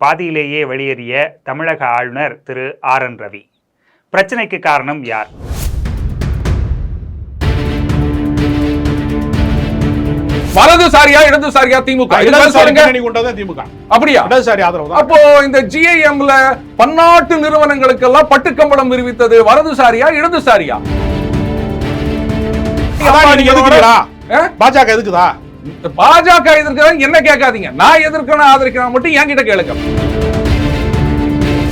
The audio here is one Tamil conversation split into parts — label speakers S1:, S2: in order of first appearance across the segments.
S1: பாதியிலேயே வெளியேறிய தமிழக ஆளுநர் திரு ஆர் என் ரவி. பிரச்சனைக்கு காரணம் யார்?
S2: வலதுசாரியா இடதுசாரியா திமுக?
S3: திமுக?
S2: அப்படியா?
S3: இடதுசாரி ஆதரவு தான்.
S2: அப்போ இந்த ஜிஐஎம்ல பன்னாட்டு நிறுவனங்களுக்கெல்லாம் பட்டுக்கம்பளம் விரிவித்தது வலதுசாரியா இடதுசாரியா?
S3: பாஜக எதுக்குதா?
S2: பாஜக எதிர்க்கிறவங்க என்ன கேட்காதீங்க. நான் எதிர்க்கிறேன் ஆதரிக்கிறேன் மட்டும் என்கிட்ட கேளுங்க.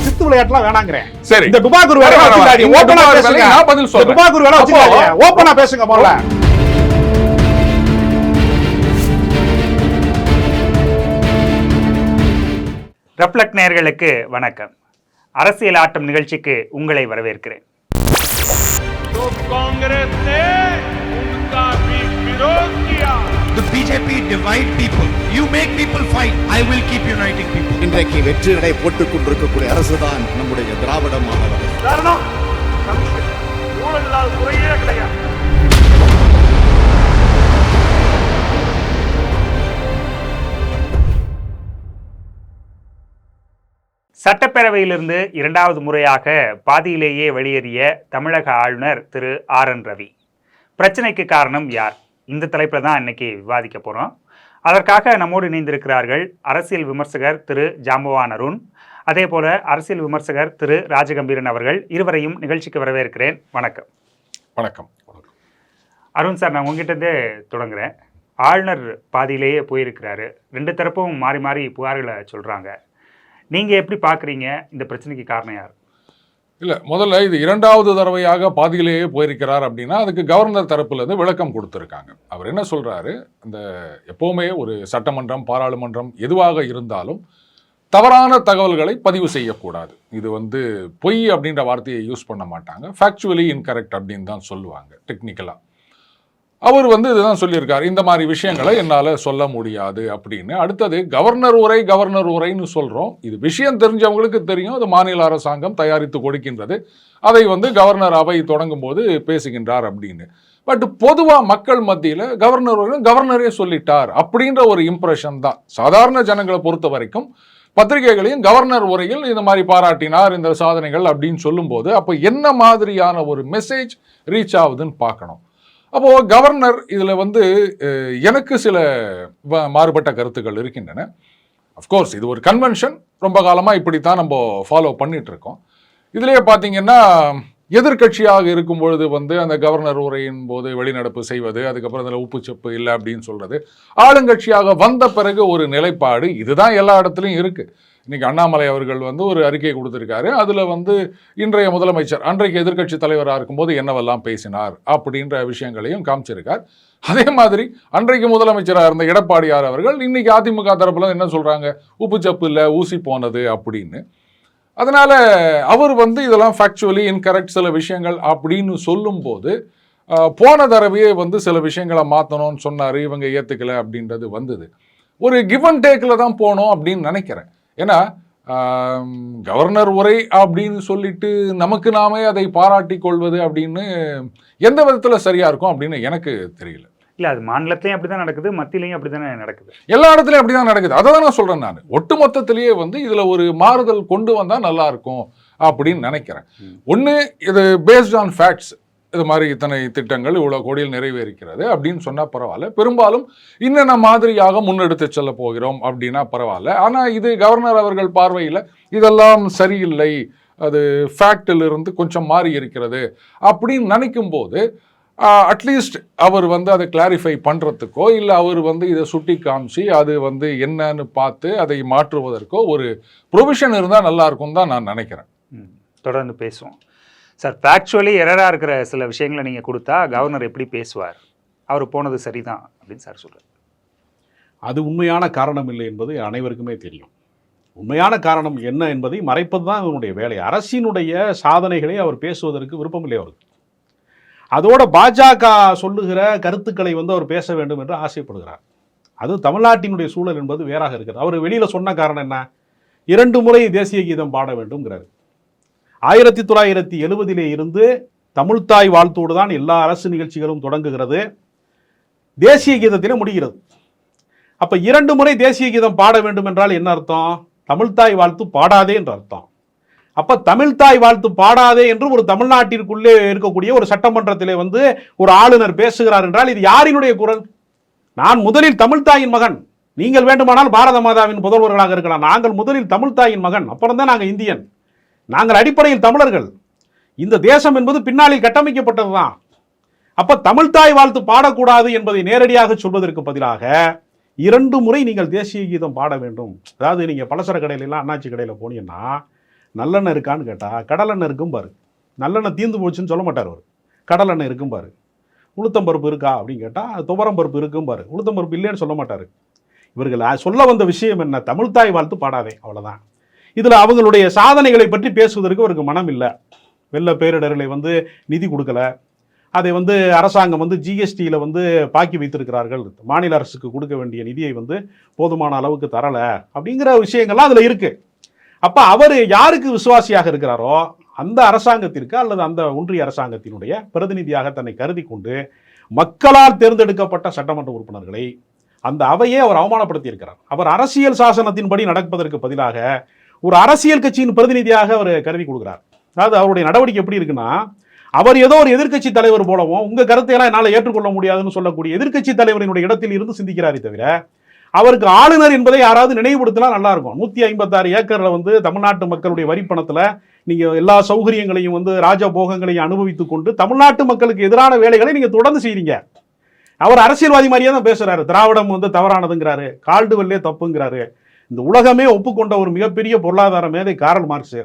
S3: சித்து விளையாட்டுலாம் வேணாங்கிறேன்.
S2: சரி.
S3: இந்த வேலை ஓப்பனா பேசுங்க.
S2: நான் பதில்
S3: வேலை ஓப்பனா பேசுங்க முதல்ல.
S1: நேயர்களுக்கு வணக்கம். அரசியல் ஆட்டம் நிகழ்ச்சிக்கு உங்களை வரவேற்கிறேன்.
S4: तो
S5: BJP divide people. You make people fight. I will keep uniting people.
S6: இன்றைக்கு வெற்றி நடை போட்டுக் கொண்டிருக்கக்கூடிய நம்முடைய திராவிட அரசு.
S4: காரணம் ஊழல் இல்லாத குறையே கிடையாது
S1: சட்டப்பேரவையிலிருந்து இரண்டாவது முறையாக பாதியிலேயே வெளியேறிய தமிழக ஆளுநர் திரு ஆர் என் ரவி பிரச்சனைக்கு காரணம் யார் இந்த தலைப்பில் தான் இன்னைக்கு விவாதிக்க போகிறோம் அதற்காக நம்மோடு இணைந்திருக்கிறார்கள் அரசியல் விமர்சகர் திரு ஜாம்பவான் அருண் அதே போல அரசியல் விமர்சகர் திரு ராஜகம்பீரன் அவர்கள் இருவரையும் நிகழ்ச்சிக்கு வரவேற்கிறேன். வணக்கம்.
S2: வணக்கம்.
S1: அருண் சார் நான் உங்ககிட்டதே தொடங்குறேன். ஆளுநர் பாதியிலேயே போயிருக்கிறாரு. ரெண்டு தரப்பும் மாறி மாறி புகார்களை சொல்கிறாங்க நீங்கள் எப்படி பார்க்குறீங்க இந்த பிரச்சனைக்கு காரணம் யார்?
S2: இல்லை முதல்ல இது இரண்டாவது தடவையாக பாதியிலேயே போயிருக்கிறார் அப்படின்னா அதுக்கு கவர்னர் தரப்புலேருந்து விளக்கம் கொடுத்துருக்காங்க. அவர் என்ன சொல்கிறாரு இந்த எப்போவுமே ஒரு சட்டமன்றம் பாராளுமன்றம் எதுவாக இருந்தாலும் தவறான தகவல்களை பதிவு செய்யக்கூடாது. இது வந்து பொய் அப்படின்ற வார்த்தையை யூஸ் பண்ண மாட்டாங்க. ஃபேக்சுவலி இன்கரெக்ட் அப்படின்னு தான் சொல்லுவாங்க டெக்னிக்கலாக அவர் வந்து இதுதான் சொல்லியிருக்கார். இந்த மாதிரி விஷயங்களை என்னால் சொல்ல முடியாது அப்படின்னு. அடுத்தது கவர்னர் உரை கவர்னர் உரைன்னு சொல்கிறோம் இது விஷயம் தெரிஞ்சவங்களுக்கு தெரியும். அது மாநில அரசாங்கம் தயாரித்து கொடுக்கின்றது. அதை வந்து கவர்னர் அவை தொடங்கும் போது பேசுகின்றார் அப்படின்னு. பட் பொதுவாக மக்கள் மத்தியில் கவர்னர் உரையும் கவர்னரே சொல்லிட்டார் அப்படின்ற ஒரு இம்ப்ரெஷன் தான். சாதாரண ஜனங்களை பொறுத்த வரைக்கும் பத்திரிகைகளையும் கவர்னர் உரையில் இந்த மாதிரி பாராட்டினார் இந்த சாதனைகள் அப்படின்னு சொல்லும்போது அப்போ என்ன மாதிரியான ஒரு மெசேஜ் ரீச் ஆகுதுன்னு பார்க்கணும். அப்போது கவர்னர் இதில் வந்து எனக்கு சில மாறுபட்ட கருத்துக்கள் இருக்கின்றன. அஃப்கோர்ஸ் இது ஒரு கன்வென்ஷன் ரொம்ப காலமாக இப்படித்தான் நம்ம ஃபாலோ பண்ணிகிட்ருக்கோம் இதிலேயே இதுலேயே பார்த்தீங்கன்னா எதிர்க்கட்சியாக இருக்கும் பொழுது வந்து அந்த கவர்னர் உரையின் போது வெளிநடப்பு செய்வது அதுக்கப்புறம் அதில் உப்புச்சப்பு இல்லை அப்படின்னு சொல்கிறது ஆளுங்கட்சியாக வந்த பிறகு ஒரு நிலைப்பாடு இதுதான் எல்லா இடத்துலையும் இருக்குது இன்றைக்கி அண்ணாமலை அவர்கள் வந்து ஒரு அறிக்கை கொடுத்துருக்காரு. அதில் வந்து இன்றைய முதலமைச்சர் அன்றைக்கு எதிர்க்கட்சி தலைவராக இருக்கும்போது என்னவெல்லாம் பேசினார் அப்படின்ற விஷயங்களையும் காமிச்சிருக்கார். அதே மாதிரி அன்றைக்கு முதலமைச்சராக இருந்த எடப்பாடியார் அவர்கள் இன்றைக்கி அதிமுக தரப்பில் என்ன சொல்கிறாங்க உப்புச்சப்பு இல்லை ஊசி போனது அப்படின்னு. அதனால் அவர் வந்து இதெல்லாம் ஃபேக்சுவலி இன்கரெக்ட் சில விஷயங்கள் அப்படின்னு சொல்லும்போது போன தடவையே வந்து சில விஷயங்களை மாற்றணும்னு சொன்னார் இவங்க ஏற்றுக்கல அப்படின்றது வந்தது. ஒரு கிவ் அண்ட் டேக்கில் தான் போனோம் அப்படின்னு நினைக்கிறேன். ஏன்னா கவர்னர் உரை அப்படின்னு சொல்லிட்டு நமக்கு நாமே அதை பாராட்டி கொள்வது அப்படின்னு எந்த விதத்தில் சரியா இருக்கும் அப்படின்னு எனக்கு தெரியல.
S1: இல்லை அது மாநிலத்திலையும் அப்படி தான் நடக்குது மத்தியிலையும் அப்படி தானே நடக்குது.
S2: எல்லா இடத்துலயும் அப்படிதான் நடக்குது. அதை தான் நான் சொல்றேன் நான். ஒட்டு மொத்தத்திலேயே வந்து இதுல ஒரு மாறுதல் கொண்டு வந்தா நல்லா இருக்கும் அப்படின்னு நினைக்கிறேன். ஒண்ணு இது பேஸ்ட் ஆன் ஃபேக்ட்ஸ் இது மாதிரி இத்தனை திட்டங்கள் இவ்வளோ கோடியில் நிறைவேறிக்கிறது அப்படின்னு சொன்னால் பரவாயில்ல. பெரும்பாலும் இன்னென்ன மாதிரியாக முன்னெடுத்து செல்ல போகிறோம் அப்படின்னா பரவாயில்ல. ஆனால் இது கவர்னர் அவர்கள் பார்வையில் இதெல்லாம் சரியில்லை. அது ஃபேக்டிலிருந்து கொஞ்சம் மாறி இருக்கிறது அப்படின்னு நினைக்கும் போது அட்லீஸ்ட் அவர் வந்து அதை கிளாரிஃபை பண்ணுறதுக்கோ இல்லை அவர் வந்து இதை சுட்டி காமிச்சு அது வந்து என்னன்னு பார்த்து அதை மாற்றுவதற்கோ ஒரு ப்ரொவிஷன் இருந்தால் நல்லாயிருக்கும் தான் நான் நினைக்கிறேன்.
S1: ம், தொடர்ந்து பேசுவோம். சார் ஃபேக்சுவலி எரராக இருக்கிற சில விஷயங்களை நீங்கள் கொடுத்தா கவர்னர் எப்படி பேசுவார்? அவர் போனது சரிதான் அப்படின்னு சார் சொல்கிறார்
S3: அது உண்மையான காரணம் இல்லை என்பது அனைவருக்குமே தெரியும். உண்மையான காரணம் என்ன என்பதை மறைப்பது தான் அவருடைய வேலை. அரசினுடைய சாதனைகளை அவர் பேசுவதற்கு விருப்பமில்லை அவருக்கு. அதோட பாஜக சொல்லுகிற கருத்துக்களை வந்து அவர் பேச வேண்டும் என்று ஆசைப்படுகிறார். அது தமிழ்நாட்டினுடைய சூழல் என்பது வேறாக இருக்கிறது. அவர் வெளியில் சொன்ன காரணம் என்ன? இரண்டு முறை தேசிய கீதம் பாட வேண்டும்ங்கிறார். ஆயிரத்தி தொள்ளாயிரத்தி எழுபதிலே இருந்து தமிழ்த்தாய் வாழ்த்தோடு தான் எல்லா அரசு நிகழ்ச்சிகளும் தொடங்குகிறது. தேசிய கீதத்திலே முடிகிறது. அப்போ இரண்டு முறை தேசிய கீதம் பாட வேண்டும் என்றால் என்ன அர்த்தம்? தமிழ்தாய் வாழ்த்து பாடாதே என்ற அர்த்தம். அப்போ தமிழ்தாய் வாழ்த்து பாடாதே என்று ஒரு தமிழ்நாட்டிற்குள்ளே இருக்கக்கூடிய ஒரு சட்டமன்றத்திலே வந்து ஒரு ஆளுநர் பேசுகிறார் என்றால் இது யாரினுடைய குரல்? நான் முதலில் தமிழ்தாயின் மகன். நீங்கள் வேண்டுமானால் பாரத மாதாவின் புதல்வர்களாக இருக்கலாம். நாங்கள் முதலில் தமிழ்தாயின் மகன். அப்புறம் தான் நாங்கள் இந்தியன். நாங்கள் அடிப்படையில் தமிழர்கள். இந்த தேசம் என்பது பின்னாளில் கட்டமைக்கப்பட்டது தான் அப்போ தமிழ்தாய் வாழ்த்து பாடக்கூடாது என்பதை நேரடியாக சொல்வதற்கு பதிலாக இரண்டு முறை நீங்கள் தேசிய கீதம் பாட வேண்டும். அதாவது நீங்கள் பலசர கடையிலலாம் அண்ணாச்சி கடையில் போனீங்கன்னா நல்லெண்ணெய் இருக்கான்னு கேட்டால் கடலெண்ணெய் இருக்கும் பாரு. நல்லெண்ணெய் தீர்ந்து போச்சுன்னு சொல்ல மாட்டார் அவர். கடலெண்ணெய் இருக்கும் பாரு. உளுத்தம்பருப்பு இருக்கா அப்படின்னு கேட்டால் துவரம் பருப்பு இருக்கும் பாரு. உளுத்தம்பருப்பு இல்லைன்னு சொல்ல மாட்டார். இவர்கள் சொல்ல வந்த விஷயம் என்ன? தமிழ்தாய் வாழ்த்து பாடாதே அவ்வளோதான் இதில் அவங்களுடைய சாதனைகளை பற்றி பேசுவதற்கு அவருக்கு மனம் இல்லை வெள்ள பேரிடர்களை வந்து நிதி கொடுக்கல. அதை வந்து அரசாங்கம் வந்து ஜிஎஸ்டியில் வந்து பாக்கி வைத்திருக்கிறார்கள். மாநில அரசுக்கு கொடுக்க வேண்டிய நிதியை வந்து போதுமான அளவுக்கு தரலை அப்படிங்கிற விஷயங்கள்லாம் அதில் இருக்குது அப்போ அவர் யாருக்கு விசுவாசியாக இருக்கிறாரோ அந்த அரசாங்கத்திற்கு அல்லது அந்த ஒன்றிய அரசாங்கத்தினுடைய பிரதிநிதியாக தன்னை கருதி கொண்டு மக்களால் தேர்ந்தெடுக்கப்பட்ட சட்டமன்ற உறுப்பினர்களை அந்த அவையே அவர் அவமானப்படுத்தி இருக்கிறார் அவர் அரசியல் சாசனத்தின்படி நடப்பதற்கு பதிலாக ஒரு அரசியல் கட்சியின் பிரதிநிதியாக அவர் கருதி கொடுக்குறார். அதாவது அவருடைய நடவடிக்கை எப்படி இருக்குன்னா அவர் ஏதோ ஒரு எதிர்க்கட்சி தலைவர் போலவும் உங்க கருத்தையெல்லாம் என்னால் ஏற்றுக்கொள்ள முடியாதுன்னு சொல்லக்கூடிய எதிர்க்கட்சி தலைவரினுடைய இடத்தில் இருந்து சிந்திக்கிறாரே தவிர அவருக்கு ஆளுநர் என்பதை யாராவது நினைவுபடுத்தினா நல்லா இருக்கும். நூத்தி ஐம்பத்தாறு ஏக்கர்ல வந்து தமிழ்நாட்டு மக்களுடைய வரி பணத்துல நீங்க எல்லா சௌகரியங்களையும் வந்து ராஜபோகங்களையும் அனுபவித்துக் கொண்டு தமிழ்நாட்டு மக்களுக்கு எதிரான வேலைகளை நீங்க தொடர்ந்து செய்றீங்க. அவர் அரசியல்வாதி மாதிரியே தான் பேசுறாரு. திராவிடம் வந்து தவறானதுங்கிறாரு. கால்டுவெல்லே தப்புங்கிறாரு. இந்த உலகமே ஒப்புக்கொண்ட ஒரு மிகப்பெரிய பொருளாதார மேதை காரல் மார்க்ஸ்.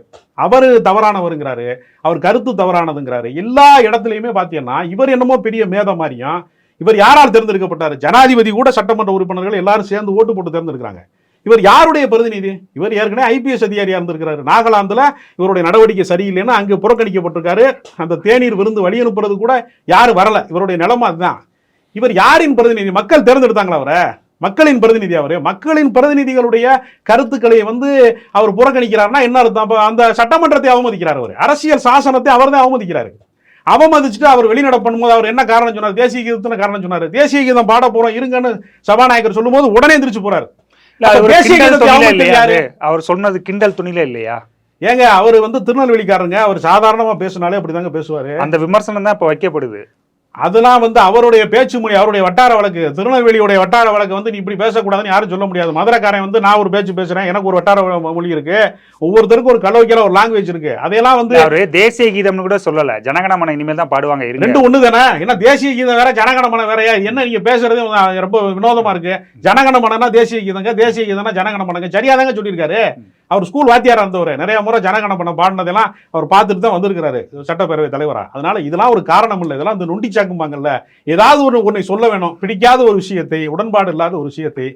S3: அவர் தவறானவருங்கிறாரு. அவர் கருத்து தவறானதுங்கிறாரு. எல்லா இடத்துலையுமே பார்த்தீங்கன்னா இவர் என்னமோ பெரிய மேதை மாதிரியும் இவர் யாரால் தேர்ந்தெடுக்கப்பட்டார்? ஜனாதிபதி கூட சட்டமன்ற உறுப்பினர்கள் எல்லாரும் சேர்ந்து ஓட்டு போட்டு தேர்ந்தெடுக்கிறாங்க. இவர் யாருடைய பிரதிநிதி? இவர் ஏற்கனவே ஐபிஎஸ் அதிகாரியாக இருந்திருக்கிறாரு. நாகாலாந்தில் இவருடைய நடவடிக்கை சரியில்லைன்னு அங்கே புறக்கணிக்கப்பட்டிருக்காரு. அந்த தேநீர் விருந்து வழி அனுப்புறது கூட யாரும் வரல. இவருடைய நிலைமை அதுதான். இவர் யாரின் பிரதிநிதி? மக்கள் தேர்ந்தெடுத்தாங்களா அவரை? மக்களின் பிரதிநிதி அவரு. மக்களின் பிரதிநிதிகளுடைய கருத்துக்களை வந்து அவர் புறக்கணிக்கிறார்னா என்ன அர்த்தம்? அந்த சட்டமன்றத்தை அவமதிக்கிறார் அவர். அரசியல் சாசனத்தை அவர் தான் அவமதிக்கிறாரு. அவமதிச்சுட்டு அவர் வெளிநடப்பு பண்ணும்போது அவர் என்ன காரணம் சொன்னார்? தேசிய கீதத்துன்னு காரணம் சொன்னார். தேசிய கீதம் பாட போறோம் இருங்கன்னு சபாநாயகர் சொல்லும்போது உடனே எந்திரிச்சு போறாரு?
S1: அவர் சொன்னது கிண்டல் துணில இல்லையா?
S3: ஏங்க அவர் வந்து திருநெல்வேலிக்காரங்க அவர் சாதாரணமா பேசினாலே அப்படிதாங்க பேசுவாரு.
S1: அந்த விமர்சனம் தான் இப்ப வைக்கப்படுது.
S3: அதெல்லாம் வந்து அவருடைய பேச்சு மொழி அவருடைய வட்டார வழக்கு திருநெல்வேலியுடைய வட்டார வழக்கு வந்து நீ இப்படி பேசக்கூடாதுன்னு யாரும் சொல்ல முடியாது. மதுரைக்காரன் வந்து நான் ஒரு பேச்சு பேசுறேன் எனக்கு ஒரு வட்டார மொழி இருக்கு ஒவ்வொருத்தருக்கும் ஒரு கலவைக்கிற ஒரு லாங்குவேஜ் இருக்கு. அதையெல்லாம் வந்து
S1: அவரு தேசிய கீதம்னு கூட சொல்லல. ஜனகணமன இனிமேல் தான் பாடுவாங்க
S3: ரெண்டு ஒண்ணு தானே என்ன தேசிய கீதம் வேற ஜனகணமன வேறயா என்ன நீங்க பேசுறது? ரொம்ப வினோதமா இருக்கு. ஜனகணமனா தேசிய கீதங்க தேசிய கீதம்னா ஜனகணமனங்க சரியாதாங்க சொல்லியிருக்காரு. அவர் ஸ்கூல் வாத்தியாராக இருந்தவர். நிறைய முறை ஜனகணமனம் பாடினதெல்லாம் அவர் பார்த்துட்டு தான் வந்திருக்கிறாரு சட்டப்பேரவை தலைவராக அதனால இதெல்லாம் ஒரு காரணம் இல்லை. இதெல்லாம் இந்த நொண்டி சாக்கும்பாங்கல்ல ஏதாவது ஒரு ஒன்றை சொல்ல வேணும். பிடிக்காத ஒரு விஷயத்தை உடன்பாடு இல்லாத ஒரு விஷயத்தை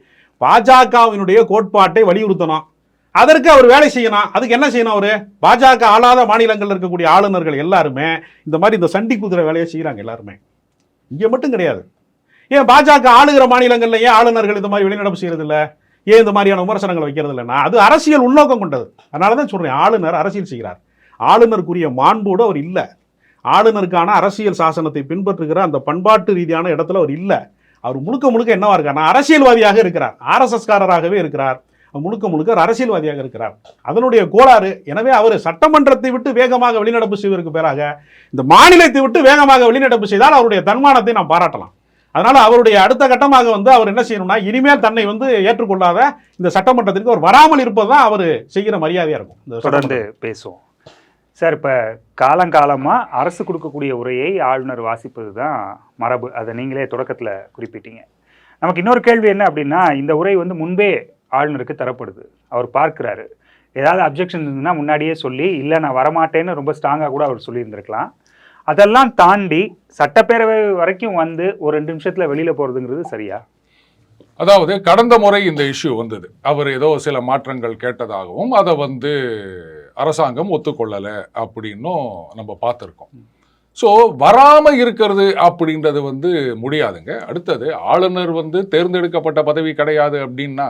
S3: பாஜகவினுடைய கோட்பாட்டை வலியுறுத்தணும். அதற்கு அவர் வேலை செய்யணும். அதுக்கு என்ன செய்யணும் அவர்? பாஜக ஆளாத மாநிலங்களில் இருக்கக்கூடிய ஆளுநர்கள் எல்லாருமே இந்த மாதிரி இந்த சண்டி குதிரை வேலையை செய்கிறாங்க எல்லாருமே. இங்கே மட்டும் கிடையாது. ஏன் பாஜக ஆளுகிற மாநிலங்கள்ல ஏன் ஆளுநர்கள் இந்த மாதிரி வெளிநடப்பு செய்கிறது இல்லை ஏன் இந்த மாதிரியான விமர்சனங்கள் வைக்கிறது இல்லைன்னா அது அரசியல் உள்நோக்கம் கொண்டது. அதனால தான் சொல்கிறேன் ஆளுநர் அரசியல் செய்கிறார். ஆளுநருக்குரிய மாண்போடு அவர் இல்லை. ஆளுநருக்கான அரசியல் சாசனத்தை பின்பற்றுகிற அந்த பண்பாட்டு ரீதியான இடத்துல அவர் இல்லை. அவர் முழுக்க முழுக்க என்னவா நான் அரசியல்வாதியாக இருக்கிறார். ஆர்எஸ்எஸ்காரராகவே இருக்கிறார். முழுக்க முழுக்க அரசியல்வாதியாக இருக்கிறார். அதனுடைய கோளாறு எனவே அவர் சட்டமன்றத்தை விட்டு வேகமாக வெளிநடப்பு செய்வதற்கு பேராக இந்த மாநிலத்தை விட்டு வேகமாக வெளிநடப்பு செய்தால் அவருடைய தன்மானத்தை நாம் பாராட்டலாம். அதனால் அவருடைய அடுத்த கட்டமாக வந்து அவர் என்ன செய்யணும்னா இனிமேல் தன்னை வந்து ஏற்றுக்கொள்ளாத இந்த சட்டமன்றத்திற்கு அவர் வராமல் இருப்பது தான் அவர் செய்கிற மரியாதையாக இருக்கும்.
S1: தொடர்ந்து பேசுவோம். சார் இப்போ காலங்காலமாக அரசு கொடுக்கக்கூடிய உரையை ஆளுநர் வாசிப்பது தான் மரபு. அதை நீங்களே தொடக்கத்தில் குறிப்பிட்டீங்க. நமக்கு இன்னொரு கேள்வி என்ன அப்படின்னா இந்த உரை வந்து முன்பே ஆளுநருக்கு தரப்படுது. அவர் பார்க்கிறாரு. ஏதாவது அப்ஜெக்ஷன் இருந்ததுன்னா முன்னாடியே சொல்லி இல்லை நான் வரமாட்டேன்னு ரொம்ப ஸ்ட்ராங்காக கூட அவர் சொல்லியிருந்திருக்கலாம். அதெல்லாம் தாண்டி சட்டப்பேரவை வரைக்கும் வந்து ஒரு ரெண்டு நிமிஷத்தில் வெளியில் போகிறதுங்கிறது சரியா?
S2: அதாவது கடந்த முறை இந்த இஷ்யூ வந்தது. அவர் ஏதோ சில மாற்றங்கள் கேட்டதாகவும் அதை வந்து அரசாங்கம் ஒத்துக்கொள்ளலை அப்படின்னும் நம்ம பார்த்துருக்கோம். ஸோ வராமல் இருக்கிறது அப்படின்றது வந்து முடியாதுங்க. அடுத்தது ஆளுநர் வந்து தேர்ந்தெடுக்கப்பட்ட பதவி கிடையாது அப்படின்னா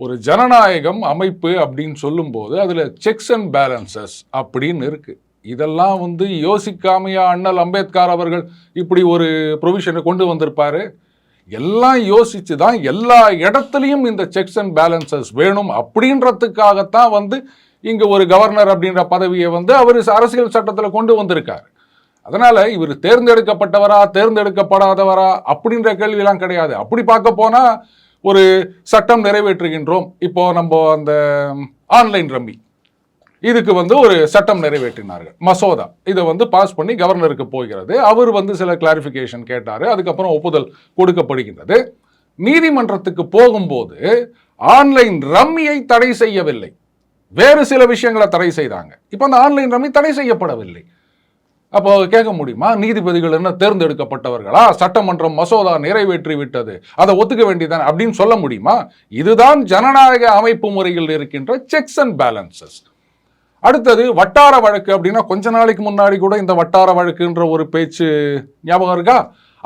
S2: ஒரு ஜனநாயகம் அமைப்பு அப்படின்னு சொல்லும்போது அதில் செக்ஸ் அண்ட் பேலன்சஸ் அப்படின்னு இருக்குது இதெல்லாம் வந்து யோசிக்காமையா அண்ணல் அம்பேத்கர் அவர்கள் இப்படி ஒரு ப்ரொவிஷனை கொண்டு வந்திருப்பாரு. எல்லாம் யோசிச்சு தான் எல்லா இடத்துலையும் இந்த செக்ஸ் அண்ட் பேலன்சஸ் வேணும் அப்படின்றதுக்காகத்தான் வந்து இங்கே ஒரு கவர்னர் அப்படின்ற பதவியை வந்து அவர் அரசியல் சட்டத்தில் கொண்டு வந்திருக்கார். அதனால் இவர் தேர்ந்தெடுக்கப்பட்டவரா தேர்ந்தெடுக்கப்படாதவரா அப்படின்ற கேள்வியெல்லாம் கிடையாது. அப்படி பார்க்க போனால் ஒரு சட்டம் நிறைவேற்றுகின்றோம். இப்போது நம்ம அந்த ஆன்லைன் ரம்மி. இதுக்கு வந்து ஒரு சட்டம் நிறைவேற்றினார்கள். மசோதா. இதை வந்து பாஸ் பண்ணி கவர்னருக்கு போகிறது. அவர் வந்து சில கிளாரிஃபிகேஷன் கேட்டார். அதுக்கப்புறம் ஒப்புதல் கொடுக்கப்படுகின்றது. நீதிமன்றத்துக்கு போகும்போது ஆன்லைன் ரம்மியை தடை செய்யவில்லை. வேறு சில விஷயங்களை தடை செய்தாங்க. இப்போ அந்த ஆன்லைன் ரம்மி தடை செய்யப்படவில்லை. அப்போ கேட்க முடியுமா? நீதிபதிகள் என்ன தேர்ந்தெடுக்கப்பட்டவர்களா? சட்டமன்றம் மசோதா நிறைவேற்றி விட்டது அதை ஒத்துக்க வேண்டியதான் அப்படின்னு சொல்ல முடியுமா? இதுதான் ஜனநாயக அமைப்பு முறையில் இருக்கின்ற செக்ஸ் அண்ட் பேலன்சஸ் அடுத்தது வட்டார வழக்கு அப்படின்னா கொஞ்ச நாளைக்கு முன்னாடி கூட இந்த வட்டார வழக்குன்ற ஒரு பேச்சு ஞாபகம் இருக்கா?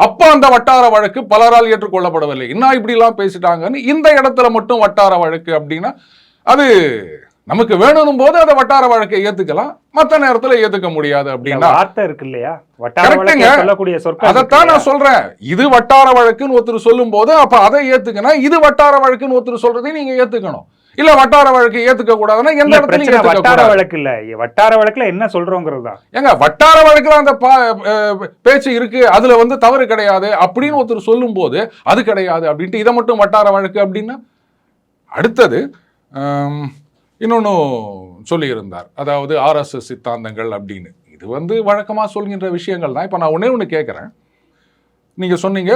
S2: அப்ப அந்த வட்டார வழக்கு பலரால் ஏற்றுக்கொள்ளப்படவில்லை. என்ன இப்படிலாம் பேசிட்டாங்கன்னு இந்த இடத்துல மட்டும் வட்டார வழக்கு அப்படின்னா அது நமக்கு வேணும் போது அதை வட்டார வழக்கை ஏத்துக்கலாம். மற்ற நேரத்துல ஏத்துக்க முடியாது அப்படின்னா.
S1: வார்த்தை இருக்கு இல்லையா? சொல்லக்கூடிய
S2: அதைத்தான் நான் சொல்றேன். இது வட்டார வழக்குன்னு ஒருத்தர் சொல்லும் போது அப்ப அதை ஏத்துக்கணும். இது வட்டார வழக்குன்னு ஒருத்தர் சொல்றதையும் நீங்க ஏத்துக்கணும். இல்ல வட்டார வழக்கு ஏத்துக்க கூடாதுன்னா எந்த இடத்துல
S1: வட்டார வழக்கு இல்ல. வட்டார வழக்குல என்ன சொல்றோங்கிறது தான்.
S2: ஏங்க வட்டார வழக்குல அந்த பேச்சு இருக்கு அதுல வந்து தவறு கிடையாது அப்படின்னு ஒருத்தர் சொல்லும் போது அது கிடையாது அப்படின்ட்டு இதை மட்டும் வட்டார வழக்கு அப்படின்னா? அடுத்தது இன்னொன்னு சொல்லியிருந்தார். அதாவது ஆர்எஸ்எஸ் சித்தாந்தங்கள் அப்படின்னு. இது வந்து வழக்கமா சொல்கின்ற விஷயங்கள் தான் இப்போ நான் ஒண்ணே ஒன்று கேட்குறேன் நீங்க சொன்னீங்க